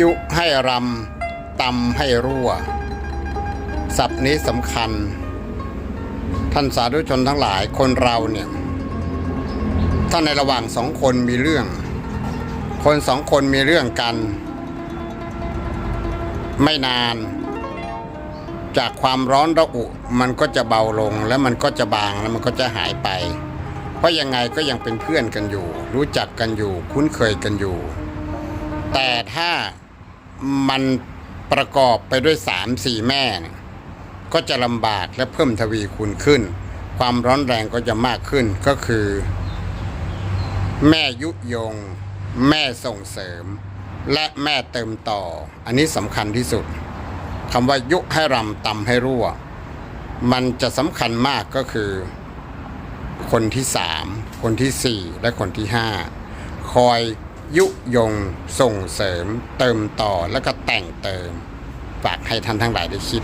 ยุให้รำตำให้รั่ว ศัพท์นี้สำคัญ ท่านสาธุชนทั้งหลายคนเราเนี่ย ถ้าในระหว่างสองคนมีเรื่อง คนสองคนมีเรื่องกัน ไม่นาน จากความร้อนระอุ มันก็จะเบาลงแล้วมันก็จะบางแล้วมันก็จะหายไป เพราะยังไงก็ยังเป็นเพื่อนกันอยู่ รู้จักกันอยู่ คุ้นเคยกันอยู่แต่ถ้า มันประกอบไปด้วยสามสี่แม่เนี่ยก็จะลำบากและเพิ่มทวีคูณขึ้น ความร้อนแรงก็จะมากขึ้นก็คือ แม่ยุยง แม่ส่งเสริม และแม่เติมต่อ อันนี้สำคัญที่สุดคำว่ายุให้รำตำให้รั่ว มันจะสำคัญมากก็คือ คนที่สามคนที่สี่และคนที่ห้าคอย ยุยงส่งเสริม เติมต่อแล้วก็แต่งเติม ฝากให้ท่านทั้งหลายได้คิด